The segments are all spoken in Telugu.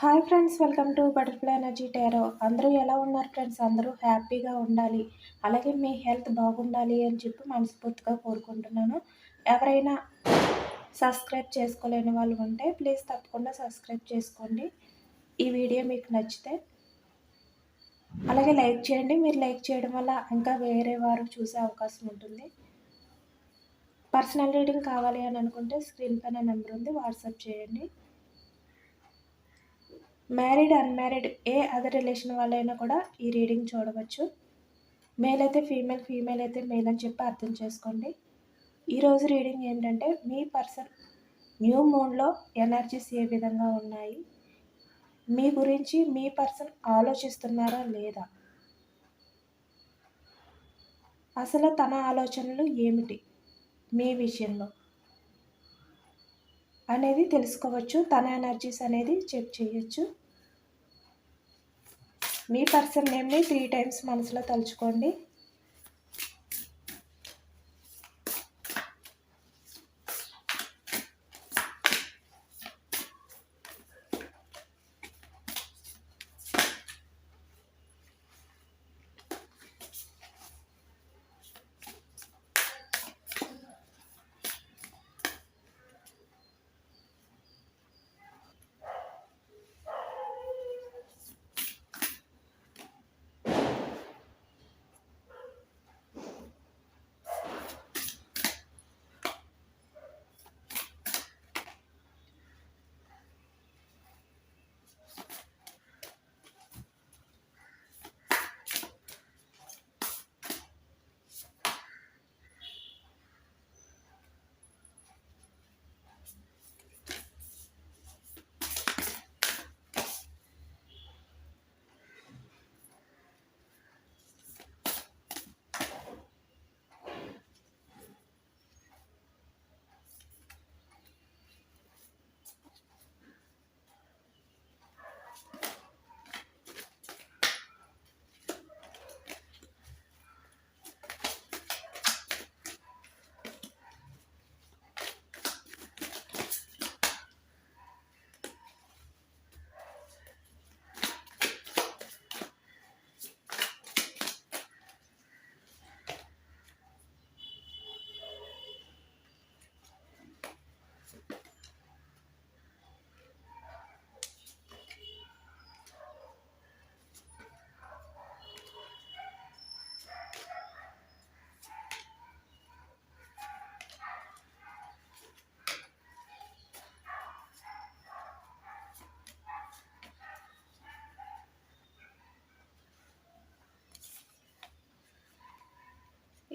Hi friends welcome to butterfly energy tarot. అందరూ ఎలా ఉన్నారు ఫ్రెండ్స్? అందరూ హ్యాపీగా ఉండాలి. అలాగే మీ హెల్త్ బాగుండాలి అని చెప్పి మనస్ఫూర్తిగా కోరుకుంటున్నాను. ఎవరైనా సబ్స్క్రైబ్ చేసుకోలేని వాళ్ళు ఉంటే ప్లీజ్ తప్పకుండా సబ్స్క్రైబ్ చేసుకోండి. ఈ వీడియో మీకు నచ్చితే అలాగే లైక్ చేయండి. మీరు లైక్ చేయడం వల్ల ఇంకా వేరే వారు చూసే అవకాశం ఉంటుంది. పర్సనల్ రీడింగ్ కావాలి అని అనుకుంటే స్క్రీన్ పైన నెంబర్ ఉంది. వాట్సాప్ చేయండి. మ్యారీడ్ అన్మ్యారీడ్ ఏ అదర్ రిలేషన్ వాళ్ళైనా కూడా ఈ రీడింగ్ చూడవచ్చు. మేల్ అయితే ఫీమేల్ ఫీమేల్ అయితే మేల్ అని చెప్పి అర్థం చేసుకోండి. ఈరోజు రీడింగ్ ఏంటంటే మీ పర్సన్ న్యూ మూన్లో ఎనర్జీస్ ఏ విధంగా ఉన్నాయి? మీ గురించి మీ పర్సన్ ఆలోచిస్తున్నారా లేదా? అసలు తన ఆలోచనలు ఏమిటి మీ విషయంలో? అనేది తెలుసుకోవచ్చు. తన ఎనర్జీస్ అనేది చెక్ చేయొచ్చు. మీ పర్సన్ నేమ్ని త్రీ టైమ్స్ మనసులో తలుచుకోండి.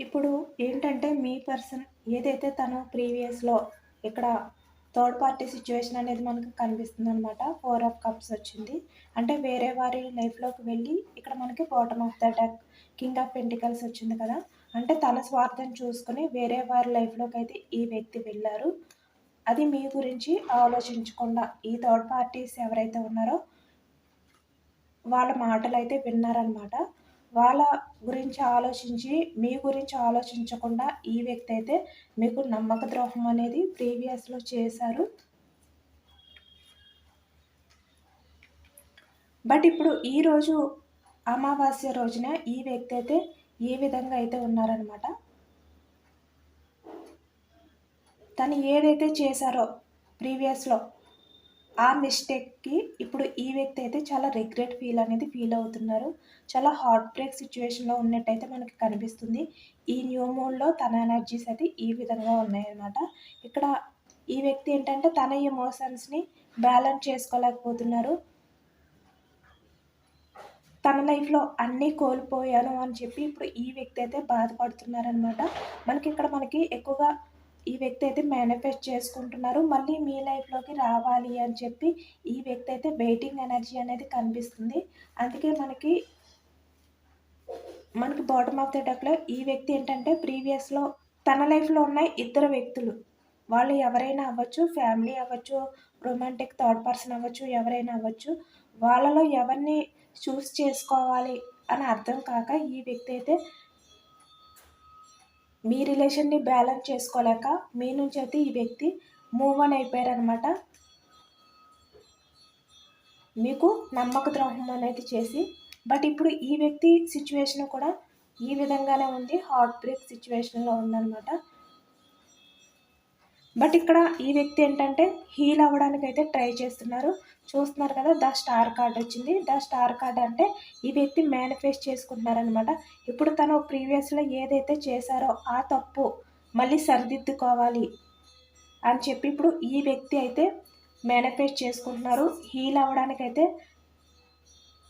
ఇప్పుడు ఏంటంటే మీ పర్సన్ ఏదైతే తను ప్రీవియస్లో ఇక్కడ థర్డ్ పార్టీ సిచ్యువేషన్ అనేది మనకు కనిపిస్తుంది అనమాట ఫోర్ ఆఫ్ కప్స్ వచ్చింది. అంటే వేరే వారి లైఫ్లోకి వెళ్ళి ఇక్కడ మనకి bottom of the deck king of pentacles వచ్చింది కదా. అంటే తన స్వార్థం చూసుకొని వేరే వారి లైఫ్లోకి అయితే ఈ వ్యక్తి వెళ్ళారు. అది మీ గురించి ఆలోచించకుండా ఈ థర్డ్ పార్టీస్ ఎవరైతే ఉన్నారో వాళ్ళ మాటలు అయితే విన్నారనమాట వాళ్ళ గురించి ఆలోచించి మీ గురించి ఆలోచించకుండా ఈ వ్యక్తి అయితే మీకు నమ్మక ద్రోహం అనేది ప్రీవియస్లో చేశారు. బట్ ఇప్పుడు ఈరోజు అమావాస్య రోజున ఈ వ్యక్తి అయితే ఏ విధంగా అయితే ఉన్నారనమాట తను ఏదైతే చేశారో ప్రీవియస్లో ఆ మిస్టేక్కి ఇప్పుడు ఈ వ్యక్తి అయితే చాలా రిగ్రెట్ ఫీల్ అనేది ఫీల్ అవుతున్నారు. చాలా హార్ట్ బ్రేక్ సిచ్యువేషన్లో ఉన్నట్టయితే మనకి కనిపిస్తుంది. ఈ న్యూ మూన్లో తన ఎనర్జీస్ అయితే ఈ విధంగా ఉన్నాయన్నమాట. ఇక్కడ ఈ వ్యక్తి ఏంటంటే తన ఎమోషన్స్ని బ్యాలెన్స్ చేసుకోలేకపోతున్నారు. తన లైఫ్లో అన్నీ కోల్పోయాను అని చెప్పి ఇప్పుడు ఈ వ్యక్తి అయితే బాధపడుతున్నారనమాట మనకి ఇక్కడ మనకి ఎక్కువగా ఈ వ్యక్తి అయితే మేనిఫెస్ట్ చేసుకుంటున్నారు. మళ్ళీ మీ లైఫ్లోకి రావాలి అని చెప్పి ఈ వ్యక్తి అయితే వెయిటింగ్ ఎనర్జీ అనేది కనిపిస్తుంది. అందుకే మనకి మనకి బాటమ్ ఆఫ్ ద డెక్లో ఈ వ్యక్తి ఏంటంటే ప్రీవియస్లో తన లైఫ్లో ఉన్న ఇద్దరు వ్యక్తులు. వాళ్ళు ఎవరైనా అవ్వచ్చు ఫ్యామిలీ అవ్వచ్చు రొమాంటిక్ థర్డ్ పర్సన్ అవ్వచ్చు ఎవరైనా అవ్వచ్చు వాళ్ళలో ఎవరిని చూస్ చేసుకోవాలి అని అర్థం కాక ఈ వ్యక్తి అయితే మీ రిలేషన్ని బ్యాలెన్స్ చేసుకోలేక మీ నుంచి అయితే ఈ వ్యక్తి మూవ్ అని అయిపోయారనమాట మీకు నమ్మక ద్రోహం అనేది చేసి బట్ ఇప్పుడు ఈ వ్యక్తి సిచ్యువేషన్ కూడా ఈ విధంగానే ఉంది. హార్ట్ బ్రేక్ సిచ్యువేషన్లో ఉందన్నమాట. బట్ ఇక్కడ ఈ వ్యక్తి ఏంటంటే హీల్ అవ్వడానికి అయితే ట్రై చేస్తున్నారు. చూస్తున్నారు కదా ద స్టార్ కార్డ్ వచ్చింది. ద స్టార్ కార్డ్ అంటే ఈ వ్యక్తి మేనిఫెస్ట్ చేసుకుంటున్నారనమాట ఇప్పుడు తను ప్రీవియస్లో ఏదైతే చేశారో ఆ తప్పు మళ్ళీ సరిదిద్దుకోవాలి అని చెప్పి ఇప్పుడు ఈ వ్యక్తి అయితే మేనిఫెస్ట్ చేసుకుంటున్నారు. హీల్ అవ్వడానికైతే అయితే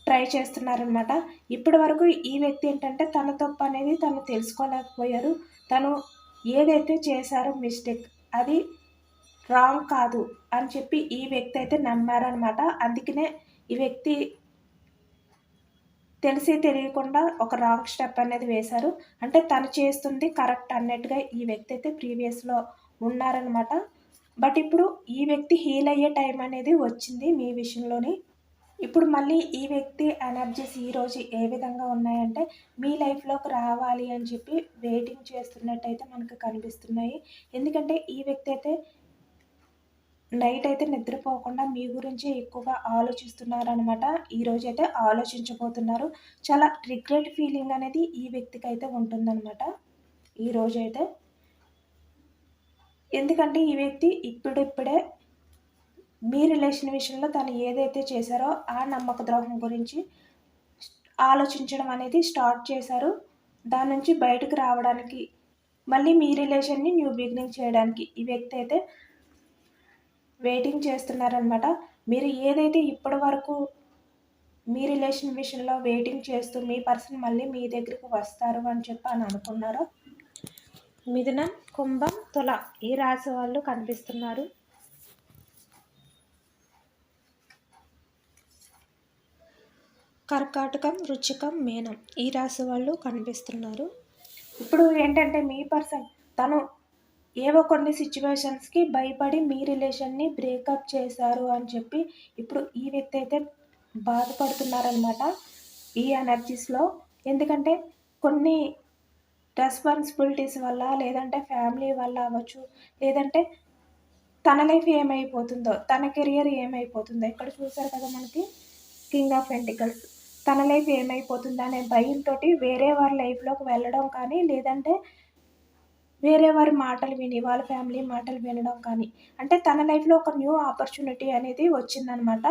ట్రై చేస్తున్నారనమాట ఇప్పటి వరకు ఈ వ్యక్తి ఏంటంటే తన తప్పు అనేది తను తెలుసుకోలేకపోయారు. తను ఏదైతే చేశారో మిస్టేక్ అది రాంగ్ కాదు అని చెప్పి ఈ వ్యక్తి అయితే నమ్మారనమాట అందుకనే ఈ వ్యక్తి తెలిసి తెలియకుండా ఒక రాంగ్ స్టెప్ అనేది వేశారు. అంటే తను చేస్తుంది కరెక్ట్ అన్నట్టుగా ఈ వ్యక్తి అయితే ప్రీవియస్లో ఉన్నారనమాట బట్ ఇప్పుడు ఈ వ్యక్తి హీల్ అయ్యే టైం అనేది వచ్చింది మీ విషయంలోని. ఇప్పుడు మళ్ళీ ఈ వ్యక్తి ఎనర్జీస్ ఈరోజు ఏ విధంగా ఉన్నాయంటే మీ లైఫ్లోకి రావాలి అని చెప్పి వెయిటింగ్ చేస్తున్నట్టయితే మనకు కనిపిస్తున్నాయి. ఎందుకంటే ఈ వ్యక్తి అయితే నైట్ అయితే నిద్రపోకుండా మీ గురించి ఎక్కువగా ఆలోచిస్తున్నారనమాట ఈరోజు అయితే ఆలోచించబోతున్నారు. చాలా రిగ్రెట్ ఫీలింగ్ అనేది ఈ వ్యక్తికి అయితే ఉంటుందన్నమాట. ఈరోజు అయితే. ఎందుకంటే ఈ వ్యక్తి ఇప్పుడిప్పుడే మీ రిలేషన్ విషయంలో తను ఏదైతే చేశారో ఆ నమ్మక ద్రోహం గురించి ఆలోచించడం అనేది స్టార్ట్ చేశారు. దాని నుంచి బయటకు రావడానికి మళ్ళీ మీ రిలేషన్ని న్యూ బిగినింగ్ చేయడానికి ఈ వ్యక్తి అయితే వెయిటింగ్ చేస్తున్నారనమాట మీరు ఏదైతే ఇప్పటి వరకు మీ రిలేషన్ విషయంలో వెయిటింగ్ చేస్తూ మీ పర్సన్ మళ్ళీ మీ దగ్గరికి వస్తారు అని చెప్పి అని అనుకున్నారో మిథునం కుంభం తుల ఈ రాశి వాళ్ళు కనిపిస్తున్నారు. కర్కాటకం రుచికం మేనం ఈ రాశి వాళ్ళు కనిపిస్తున్నారు. ఇప్పుడు ఏంటంటే మీ పర్సన్ తను ఏవో కొన్ని సిచ్యువేషన్స్కి భయపడి మీ రిలేషన్ని బ్రేకప్ చేశారు అని చెప్పి ఇప్పుడు ఈ వ్యక్తి అయితే బాధపడుతున్నారనమాట ఈ ఎనర్జీస్లో ఎందుకంటే కొన్ని రెస్పాన్సిబిలిటీస్ వల్ల లేదంటే ఫ్యామిలీ వల్ల అవ్వచ్చు లేదంటే తన లైఫ్ ఏమైపోతుందో తన కెరియర్ ఏమైపోతుందో. ఇక్కడ చూసారు కదా మనకి కింగ్ ఆఫ్ ఎంటికల్స్ తన లైఫ్ ఏమైపోతుందా అనే భయంతో వేరే వారి లైఫ్లోకి వెళ్ళడం కానీ లేదంటే వేరే వారి మాటలు విని వాళ్ళ ఫ్యామిలీ మాటలు వినడం కానీ. అంటే తన లైఫ్లో ఒక న్యూ ఆపర్చునిటీ అనేది వచ్చిందనమాట.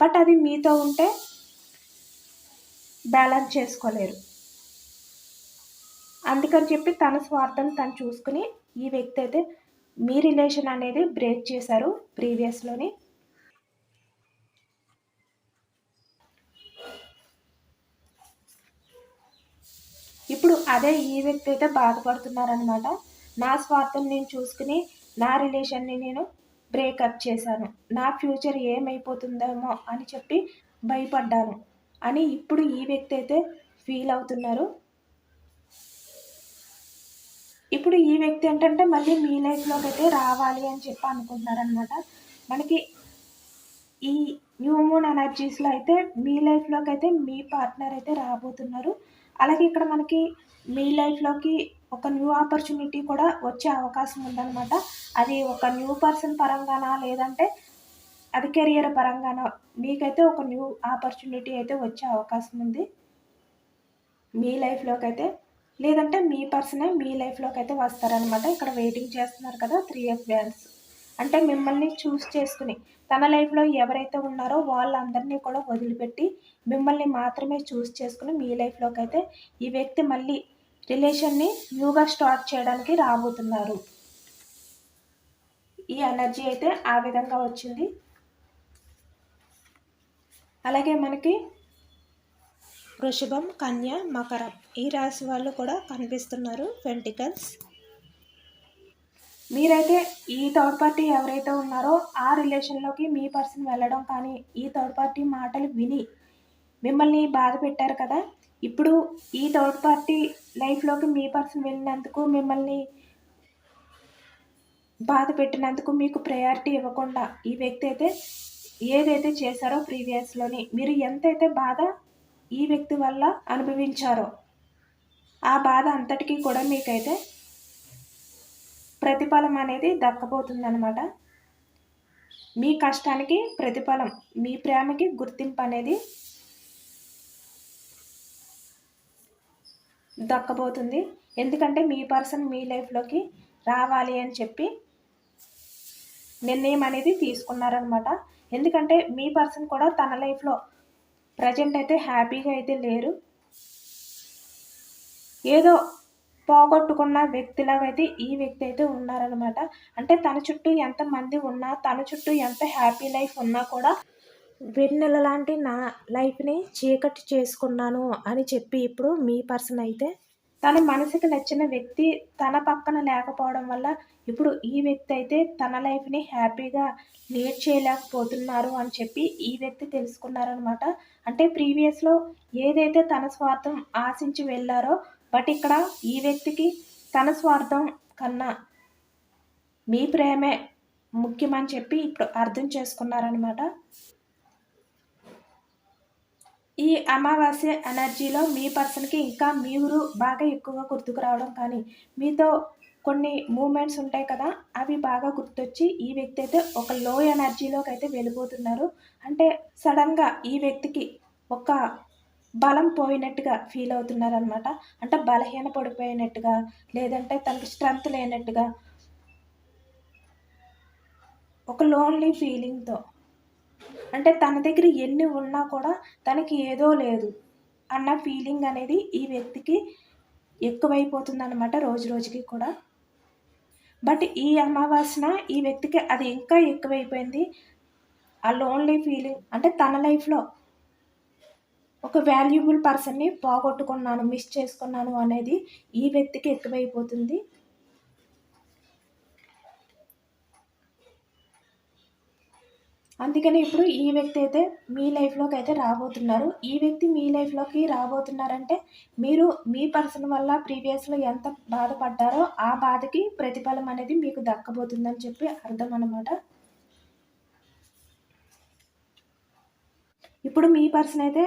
బట్ అది మీతో ఉంటే బ్యాలెన్స్ చేసుకోలేరు. అందుకని చెప్పి తన స్వార్థం తను చూసుకుని ఈ వ్యక్తి అయితే మీ రిలేషన్ అనేది బ్రేక్ చేశారు ప్రీవియస్లోని. ఇప్పుడు అదే ఈ వ్యక్తి అయితే బాధపడుతున్నారనమాట నా స్వార్థం నేను చూసుకుని నా రిలేషన్ని నేను బ్రేకప్ చేశాను. నా ఫ్యూచర్ ఏమైపోతుందేమో అని చెప్పి భయపడ్డాను. అని ఇప్పుడు ఈ వ్యక్తి అయితే ఫీల్ అవుతున్నారు. ఇప్పుడు ఈ వ్యక్తి ఏంటంటే మళ్ళీ మీ లైఫ్లోకి అయితే రావాలి అని చెప్పి అనుకుంటున్నారనమాట మనకి ఈ న్యూ మూన్ ఎనర్జీస్లో అయితే మీ లైఫ్లోకి అయితే మీ పార్ట్నర్ అయితే రాబోతున్నారు. అలాగే ఇక్కడ మనకి మీ లైఫ్లోకి ఒక న్యూ ఆపర్చునిటీ కూడా వచ్చే అవకాశం ఉందన్నమాట. అది ఒక న్యూ పర్సన్ పరంగానా లేదంటే అది కెరియర్ పరంగానా? మీకైతే ఒక న్యూ ఆపర్చునిటీ అయితే వచ్చే అవకాశం ఉంది. మీ లైఫ్లోకి అయితే లేదంటే మీ పర్సనే మీ లైఫ్లోకి అయితే వస్తారనమాట ఇక్కడ వెయిటింగ్ చేస్తున్నారు కదా త్రీ ఎఫ్ వ్యాన్స్ అంటే మిమ్మల్ని చూస్ చేసుకుని తన లైఫ్లో ఎవరైతే ఉన్నారో వాళ్ళందరినీ కూడా వదిలిపెట్టి మిమ్మల్ని మాత్రమే చూస్ చేసుకుని మీ లైఫ్లోకి అయితే ఈ వ్యక్తి మళ్ళీ రిలేషన్ని న్యూగా స్టార్ట్ చేయడానికి రాబోతున్నారు. ఈ ఎనర్జీ అయితే ఆ విధంగా వచ్చింది. అలాగే మనకి వృషభం కన్య మకరం ఈ రాశి వాళ్ళు కూడా కనిపిస్తున్నారు వెంటికల్స్. మీరైతే ఈ థర్డ్ పార్టీ ఎవరైతే ఉన్నారో ఆ రిలేషన్లోకి మీ పర్సన్ వెళ్ళడం కానీ ఈ థర్డ్ పార్టీ మాటలు విని మిమ్మల్ని బాధ పెట్టారు కదా? ఇప్పుడు ఈ థర్డ్ పార్టీ లైఫ్లోకి మీ పర్సన్ వెళ్ళినందుకు మిమ్మల్ని బాధ పెట్టినందుకు మీకు ప్రయారిటీ ఇవ్వకుండా ఈ వ్యక్తి అయితే ఏదైతే చేశారో ప్రీవియస్లోని మీరు ఎంతైతే బాధ ఈ వ్యక్తి వల్ల అనుభవించారో ఆ బాధ అంతటికీ కూడా మీకైతే ప్రతిఫలం అనేది దక్కబోతుందనమాట మీ కష్టానికి ప్రతిఫలం మీ ప్రేమకి గుర్తింపు అనేది దక్కబోతుంది. ఎందుకంటే మీ పర్సన్ మీ లైఫ్లోకి రావాలి అని చెప్పి నిర్ణయం అనేది తీసుకున్నారనమాట ఎందుకంటే మీ పర్సన్ కూడా తన లైఫ్లో ప్రజెంట్ అయితే హ్యాపీగా అయితే లేరు. ఏదో పోగొట్టుకున్న వ్యక్తిలాగా అయితే ఈ వ్యక్తి అయితే ఉన్నారనమాట అంటే తన చుట్టూ ఎంత మంది ఉన్నా తన చుట్టూ ఎంత హ్యాపీ లైఫ్ ఉన్నా కూడా వెన్నెల లాంటి నా లైఫ్ని చీకటి చేసుకున్నాను అని చెప్పి ఇప్పుడు మీ పర్సన్ అయితే తన మనసుకి నచ్చిన వ్యక్తి తన పక్కన లేకపోవడం వల్ల ఇప్పుడు ఈ వ్యక్తి అయితే తన లైఫ్ని హ్యాపీగా లీడ్ చేయలేకపోతున్నారు అని చెప్పి ఈ వ్యక్తి తెలుసుకున్నారనమాట అంటే ప్రీవియస్లో ఏదైతే తన స్వార్థం ఆశించి వెళ్ళారో బట్ ఇక్కడ ఈ వ్యక్తికి తన స్వార్థం కన్నా మీ ప్రేమే ముఖ్యమని చెప్పి ఇప్పుడు అర్థం చేసుకున్నారనమాట ఈ అమావాస్య ఎనర్జీలో మీ పర్సన్కి ఇంకా మీరు బాగా ఎక్కువగా గుర్తుకు రావడం కానీ మీతో కొన్ని మూమెంట్స్ ఉంటాయి కదా అవి బాగా గుర్తొచ్చి ఈ వ్యక్తి అయితే ఒక లో ఎనర్జీలోకి అయితే వెళ్ళిపోతున్నారు. అంటే సడన్గా ఈ వ్యక్తికి ఒక బలం పోయినట్టుగా ఫీల్ అవుతున్నారనమాట అంటే బలహీన పడిపోయినట్టుగా లేదంటే తనకి స్ట్రెంత్ లేనట్టుగా. ఒక లోన్లీ ఫీలింగ్తో అంటే తన దగ్గర ఎన్ని ఉన్నా కూడా తనకి ఏదో లేదు అన్న ఫీలింగ్ అనేది ఈ వ్యక్తికి ఎక్కువైపోతుందన్నమాట రోజు రోజుకి కూడా. బట్ ఈ అమావాస్యన ఈ వ్యక్తికి అది ఇంకా ఎక్కువైపోయింది. ఆ లోన్లీ ఫీలింగ్ అంటే తన లైఫ్లో ఒక వాల్యుబుల్ పర్సన్ని పోగొట్టుకున్నాను మిస్ చేసుకున్నాను అనేది ఈ వ్యక్తికి ఎక్కువైపోతుంది. అందుకని ఇప్పుడు ఈ వ్యక్తి అయితే మీ లైఫ్లోకి అయితే రాబోతున్నారు. ఈ వ్యక్తి మీ లైఫ్లోకి రాబోతున్నారంటే మీరు మీ పర్సన్ వల్ల ప్రీవియస్లో ఎంత బాధపడ్డారో ఆ బాధకి ప్రతిఫలం అనేది మీకు దక్కబోతుందని చెప్పి అర్థం అనమాట ఇప్పుడు మీ పర్సన్ అయితే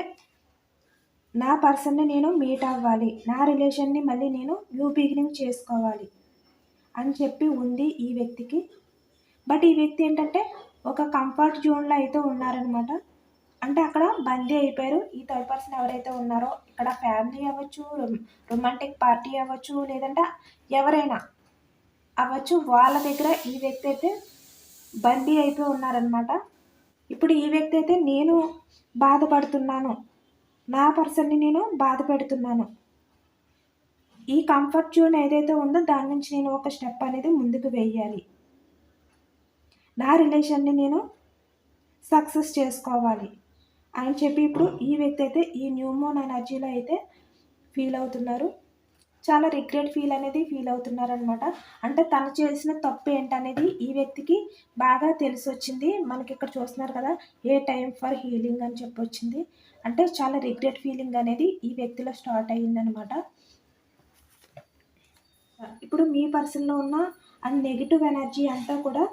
నా పర్సన్ని నేను మీట్ అవ్వాలి. నా రిలేషన్ని మళ్ళీ నేను న్యూ బిగినింగ్ చేసుకోవాలి అని చెప్పి ఉంది ఈ వ్యక్తికి. బట్ ఈ వ్యక్తి ఏంటంటే ఒక కంఫర్ట్ జోన్లో అయితే ఉన్నారనమాట. అంటే అక్కడ బందీ అయిపోయారు. ఈ థర్డ్ పర్సన్ ఎవరైతే ఉన్నారో ఇక్కడ ఫ్యామిలీ అవ్వచ్చు రొమాంటిక్ పార్టీ అవ్వచ్చు లేదంటే ఎవరైనా అవ్వచ్చు వాళ్ళ దగ్గర ఈ వ్యక్తి అయితే బందీ అయిపోయి ఉన్నారనమాట. ఇప్పుడు ఈ వ్యక్తి అయితే నేను బాధపడుతున్నాను. నా పర్సన్ని నేను బాధ పెడుతున్నాను. ఈ కంఫర్ట్ జోన్ ఏదైతే ఉందో దాని నుంచి నేను ఒక స్టెప్ అనేది ముందుకు వేయాలి నా రిలేషన్ని నేను సక్సెస్ చేసుకోవాలి అని చెప్పి ఇప్పుడు ఈ వ్యక్తి అయితే ఈ న్యూమోన్ ఎనర్జీలో అయితే ఫీల్ అవుతున్నారు. చాలా రిగ్రెట్ ఫీల్ అనేది ఫీల్ అవుతున్నారనమాట అంటే తను చేసిన తప్పు ఏంటనేది ఈ వ్యక్తికి బాగా తెలిసి వచ్చింది మనకి ఇక్కడ చూస్తున్నారు కదా ఏ టైం ఫర్ హీలింగ్ అని చెప్పి వచ్చింది అంటే చాలా రిగ్రెట్ ఫీలింగ్ అనేది ఈ వ్యక్తిలో స్టార్ట్ అయ్యిందనమాట ఇప్పుడు మీ పర్సన్లో ఉన్న ఆ నెగిటివ్ ఎనర్జీ అంతా కూడా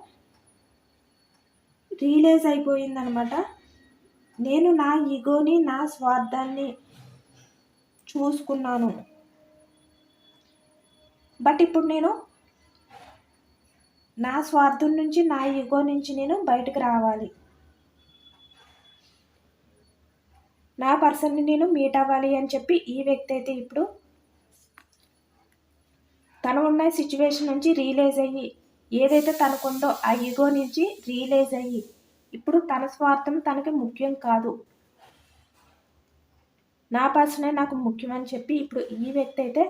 రియలైజ్ అయిపోయిందనమాట నేను నా ఈగోని నా స్వార్థాన్ని చూసుకున్నాను. బట్ ఇప్పుడు నేను నా స్వార్థం నుంచి నా ఈగో నుంచి నేను బయటకు రావాలి. నా పర్సన్ని నేను మీట్ అవ్వాలి అని చెప్పి ఈ వ్యక్తి అయితే ఇప్పుడు తను ఉన్న సిచ్యువేషన్ నుంచి రియలైజ్ అయ్యి ఏదైతే తనకుందో ఆ ఈగో నుంచి రియలైజ్ అయ్యి ఇప్పుడు తన స్వార్థం తనకి ముఖ్యం కాదు. నా పర్సనే నాకు ముఖ్యం అని చెప్పి ఇప్పుడు ఈ వ్యక్తి అయితే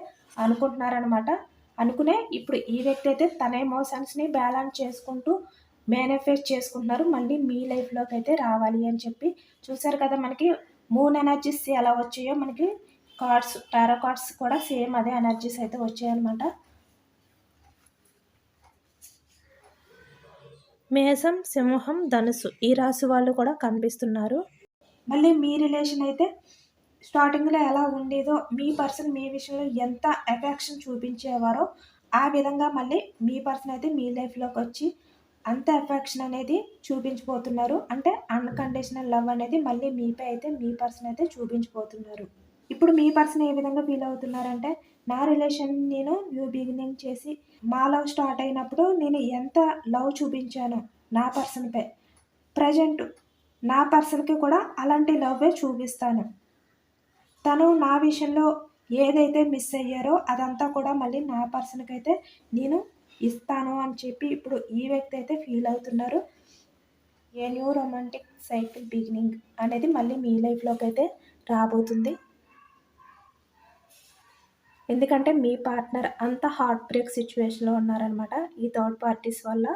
అనుకుంటున్నారనమాట అనుకునే ఇప్పుడు ఈ వ్యక్తి అయితే తన ఎమోషన్స్ని బ్యాలెన్స్ చేసుకుంటూ మేనిఫెస్ట్ చేసుకుంటున్నారు. మళ్ళీ మీ లైఫ్లోకి అయితే రావాలి అని చెప్పి చూసారు కదా మనకి మూన్ ఎనర్జీస్ ఎలా వచ్చాయో మనకి కార్డ్స్ టారో కార్డ్స్ కూడా సేమ్ అదే ఎనర్జీస్ అయితే వచ్చాయన్నమాట. మేషం సింహం ధనుసు ఈ రాశి వాళ్ళు కూడా కనిపిస్తున్నారు. మళ్ళీ మీ రిలేషన్ అయితే స్టార్టింగ్లో ఎలా ఉండేదో మీ పర్సన్ మీ విషయంలో ఎంత ఎఫెక్షన్ చూపించేవారో ఆ విధంగా మళ్ళీ మీ పర్సన్ అయితే మీ లైఫ్లోకి వచ్చి అంత ఎఫెక్షన్ అనేది చూపించబోతున్నారు అంటే అన్కండిషనల్ లవ్ అనేది మళ్ళీ మీపై అయితే మీ పర్సన్ అయితే చూపించబోతున్నారు ఇప్పుడు మీ పర్సన్ ఏ విధంగా ఫీల్ అవుతున్నారంటే నా రిలేషన్ నేను న్యూ బిగినింగ్ చేసి మా లవ్ స్టార్ట్ అయినప్పుడు నేను ఎంత లవ్ చూపించాను నా పర్సన్పై ప్రజెంట్ నా పర్సన్కి కూడా అలాంటి లవ్వే చూపిస్తాను. తను నా విషయంలో ఏదైతే మిస్ అయ్యారో అదంతా కూడా మళ్ళీ నా పర్సన్కి అయితే నేను ఇస్తాను అని చెప్పి ఇప్పుడు ఈ వ్యక్తి అయితే ఫీల్ అవుతున్నారు. A new romantic cycle beginning అనేది మళ్ళీ మీ లైఫ్లోకి అయితే రాబోతుంది. ఎందుకంటే మీ పార్ట్నర్ అంత హార్ట్ బ్రేక్ సిచ్యువేషన్లో ఉన్నారనమాట ఈ థర్డ్ పార్టీస్ వల్ల.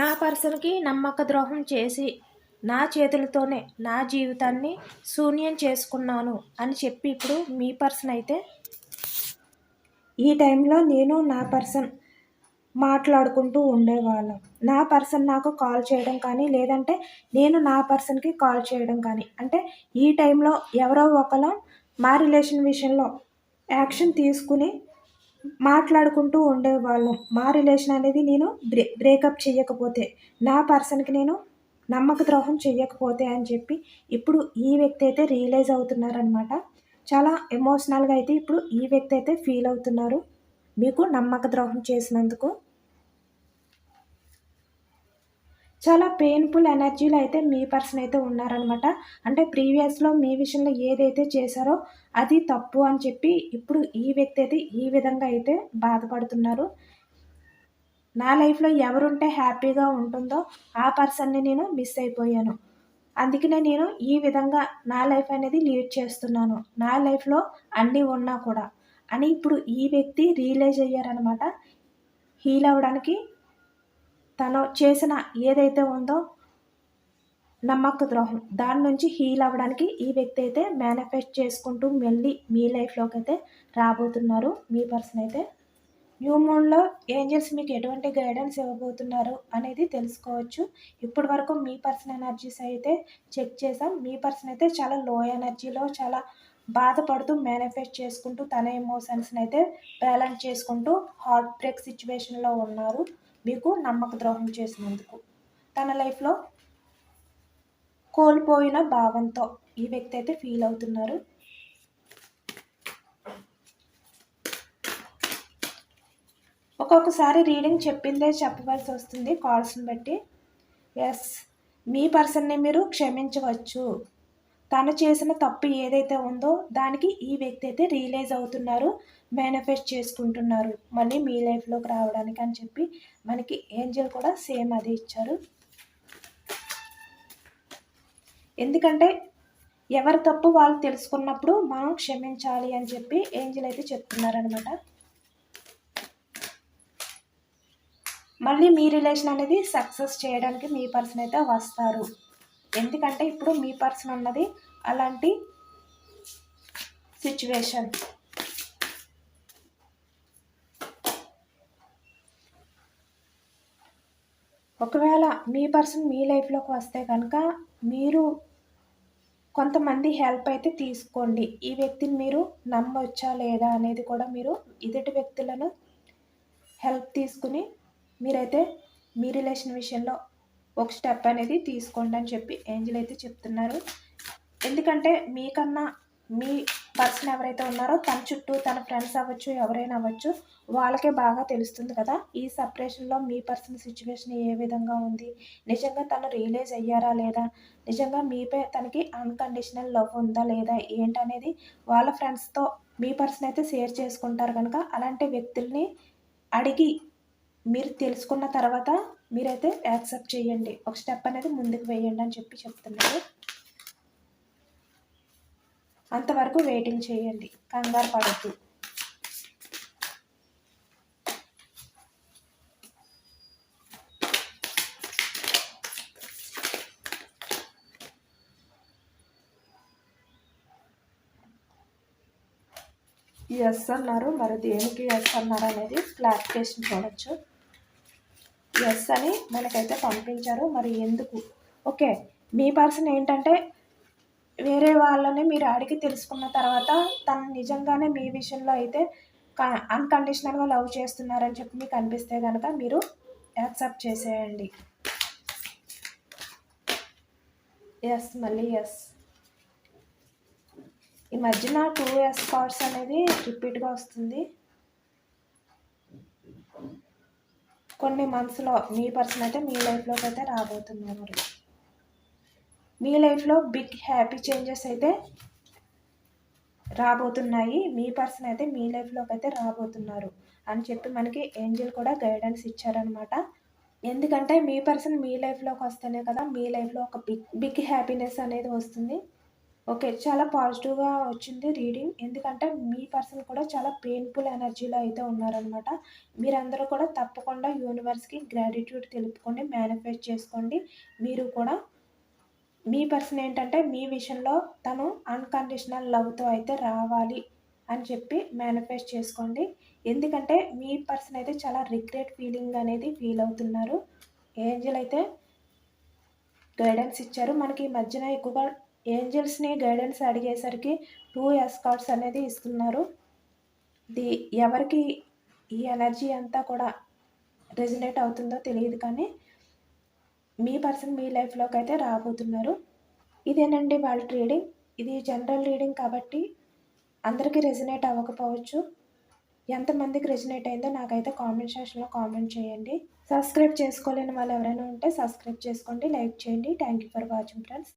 నా పర్సన్కి నమ్మక ద్రోహం చేసి నా చేతులతోనే నా జీవితాన్ని శూన్యం చేసుకున్నాను అని చెప్పి ఇప్పుడు మీ పర్సన్ అయితే ఈ టైంలో నేను నా పర్సన్ మాట్లాడుకుంటూ ఉండేవాళ్ళం. నా పర్సన్ నాకు కాల్ చేయడం కానీ లేదంటే నేను నా పర్సన్కి కాల్ చేయడం కానీ. అంటే ఈ టైంలో ఎవరో ఒకరు మా రిలేషన్ విషయంలో యాక్షన్ తీసుకుని మాట్లాడుకుంటూ ఉండేవాళ్ళం. మా రిలేషన్ అనేది నేను బ్రే బ్రేకప్ చేయకపోతే నా పర్సన్కి నేను నమ్మక ద్రోహం చేయకపోతే అని చెప్పి ఇప్పుడు ఈ వ్యక్తి అయితే రియలైజ్ అవుతున్నారనమాట చాలా ఎమోషనల్గా అయితే ఇప్పుడు ఈ వ్యక్తి అయితే ఫీల్ అవుతున్నారు. మీకు నమ్మక ద్రోహం చేసినందుకు. చాలా పెయిన్ఫుల్ ఎనర్జీలో అయితే మీ పర్సన్ అయితే ఉన్నారనమాట అంటే ప్రీవియస్లో మీ విషయంలో ఏదైతే చేశారో అది తప్పు అని చెప్పి ఇప్పుడు ఈ వ్యక్తి అయితే ఈ విధంగా అయితే బాధపడుతున్నారు. నా లైఫ్లో ఎవరుంటే హ్యాపీగా ఉంటుందో ఆ పర్సన్ని నేను మిస్ అయిపోయాను. అందుకనే నేను ఈ విధంగా నా లైఫ్ అనేది లీడ్ చేస్తున్నాను. నా లైఫ్లో అన్నీ ఉన్నా కూడా. అని ఇప్పుడు ఈ వ్యక్తి రియలైజ్ అయ్యారనమాట. హీల్ అవ్వడానికి తను చేసిన ఏదైతే ఉందో నమ్మక ద్రోహం దాని నుంచి హీల్ అవ్వడానికి ఈ వ్యక్తి అయితే మేనిఫెస్ట్ చేసుకుంటూ మళ్ళీ మీ లైఫ్లోకి అయితే రాబోతున్నారు. మీ పర్సన్ అయితే న్యూ మూన్లో ఏంజల్స్ మీకు ఎటువంటి గైడెన్స్ ఇవ్వబోతున్నారు అనేది తెలుసుకోవచ్చు. ఇప్పటి వరకు మీ పర్సన్ ఎనర్జీస్ అయితే చెక్ చేసాం మీ పర్సన్ అయితే చాలా లో ఎనర్జీలో చాలా బాధపడుతూ మేనిఫెస్ట్ చేసుకుంటూ తన ఎమోషన్స్ని అయితే బ్యాలెన్స్ చేసుకుంటూ హార్ట్ బ్రేక్ సిచ్యువేషన్లో ఉన్నారు. మీకు నమ్మక ద్రోహం చేసినందుకు. తన లైఫ్లో కోల్పోయిన భావంతో ఈ వ్యక్తి అయితే ఫీల్ అవుతున్నారు. ఒక్కొక్కసారి రీడింగ్ చెప్పిందే చెప్పవలసి వస్తుంది కాల్స్ని బట్టి. ఎస్ మీ పర్సన్ని మీరు క్షమించవచ్చు. తను చేసిన తప్పు ఏదైతే ఉందో దానికి ఈ వ్యక్తి అయితే రియలైజ్ అవుతున్నారు మేనిఫెస్ట్ చేసుకుంటున్నారు. మళ్ళీ మీ లైఫ్లోకి రావడానికి అని చెప్పి మనకి ఏంజల్ కూడా సేమ్ అది ఇచ్చారు. ఎందుకంటే ఎవరి తప్పు వాళ్ళు తెలుసుకున్నప్పుడు మనం క్షమించాలి అని చెప్పి ఏంజల్ అయితే చెప్తున్నారనమాట. మళ్ళీ మీ రిలేషన్ అనేది సక్సెస్ చేయడానికి మీ పర్సన్ అయితే వస్తారు. ఎందుకంటే ఇప్పుడు మీ పర్సన్ ఉన్నది అలాంటి సిచ్యువేషన్ ఒకవేళ మీ పర్సన్ మీ లైఫ్లోకి వస్తే కనుక మీరు కొంతమంది హెల్ప్ అయితే తీసుకోండి. ఈ వ్యక్తిని మీరు నమ్మొచ్చా లేదా అనేది కూడా మీరు ఎదుటి వ్యక్తులను హెల్ప్ తీసుకుని మీరైతే మీ రిలేషన్ విషయంలో ఒక స్టెప్ అనేది తీసుకోండి అని చెప్పి ఏంజిల్ అయితే చెప్తున్నారు. ఎందుకంటే మీకన్నా మీ పర్సన్ ఎవరైతే ఉన్నారో తన చుట్టూ తన ఫ్రెండ్స్ అవ్వచ్చు ఎవరైనా అవ్వచ్చు వాళ్ళకే బాగా తెలుస్తుంది కదా. ఈ సపరేషన్లో మీ పర్సన్ సిచ్యువేషన్ ఏ విధంగా ఉంది? నిజంగా తను రియలైజ్ అయ్యారా లేదా? నిజంగా మీపై తనకి అన్కండిషనల్ లవ్ ఉందా లేదా? ఏంటనేది వాళ్ళ ఫ్రెండ్స్తో మీ పర్సన్ అయితే షేర్ చేసుకుంటారు కనుక అలాంటి వ్యక్తుల్ని అడిగి మీరు తెలుసుకున్న తర్వాత మీరైతే యాక్సెప్ట్ చేయండి. ఒక స్టెప్ అనేది ముందుకు వేయండి అని చెప్పి చెప్తున్నారు అంతవరకు వెయిటింగ్ చేయండి. కంగారు పడద్దు. ఎస్ అన్నారు. మరి దేనికి ఎస్ అన్నారు అనేది క్లారిఫికేషన్ చూడొచ్చు. ఎస్ అని మనకైతే పంపించారు. మరి ఎందుకు? ఓకే మీ పర్సన్ ఏంటంటే వేరే వాళ్ళని మీరు అడిగి తెలుసుకున్న తర్వాత తను నిజంగానే మీ విషయంలో అయితే అన్కండిషనల్గా లవ్ చేస్తున్నారని చెప్పి మీకు అనిపిస్తే కనుక మీరు యాక్సెప్ట్ చేసేయండి. ఎస్ మళ్ళీ ఎస్ ఈ మధ్యన టూ ఎస్ కార్డ్స్ అనేది రిపీట్గా వస్తుంది. కొన్ని మంత్స్లో మీ పర్సన్ అయితే మీ లైఫ్లోకి అయితే రాబోతున్నారు. మీ లైఫ్లో బిగ్ హ్యాపీ చేంజెస్ అయితే రాబోతున్నాయి. మీ పర్సన్ అయితే మీ లైఫ్లోకి అయితే రాబోతున్నారు అని చెప్పి మనకి ఏంజిల్ కూడా గైడెన్స్ ఇచ్చారనమాట ఎందుకంటే మీ పర్సన్ మీ లైఫ్లోకి వస్తేనే కదా మీ లైఫ్లో ఒక బిగ్ బిగ్ హ్యాపీనెస్ అనేది వస్తుంది. ఓకే చాలా పాజిటివ్గా వచ్చింది రీడింగ్. ఎందుకంటే మీ పర్సన్ కూడా చాలా పెయిన్ఫుల్ ఎనర్జీలో అయితే ఉన్నారనమాట. మీరందరూ కూడా తప్పకుండా యూనివర్స్కి గ్రాటిట్యూడ్ తెలుపుకోండి మేనిఫెస్ట్ చేసుకోండి. మీరు కూడా మీ పర్సన్ ఏంటంటే మీ విషయంలో తను అన్కండిషనల్ లవ్తో అయితే రావాలి అని చెప్పి మేనిఫెస్ట్ చేసుకోండి. ఎందుకంటే మీ పర్సన్ అయితే చాలా రిగ్రెట్ ఫీలింగ్ అనేది ఫీల్ అవుతున్నారు. ఏంజల్ అయితే గైడెన్స్ ఇచ్చారు. మనకి ఈ మధ్యన ఎక్కువగా ఏంజల్స్ని గైడెన్స్ అడిగేసరికి టూ ఎస్కాట్స్ అనేది ఇస్తున్నారు. ది ఎవరికి ఈ ఎనర్జీ అంతా కూడా రెజినేట్ అవుతుందో తెలియదు కానీ మీ పర్సన్ మీ లైఫ్లోకి అయితే రాబోతున్నారు. ఇదేనండి వాళ్ళ రీడింగ్? ఇది జనరల్ రీడింగ్ కాబట్టి అందరికీ రెజినేట్ అవ్వకపోవచ్చు. ఎంతమందికి రెజినేట్ అయిందో నాకైతే కామెంట్ సెక్షన్లో కామెంట్ చేయండి. సబ్స్క్రైబ్ చేసుకోలేని వాళ్ళు ఎవరైనా ఉంటే సబ్స్క్రైబ్ చేసుకోండి లైక్ చేయండి. Thank you for watching friends.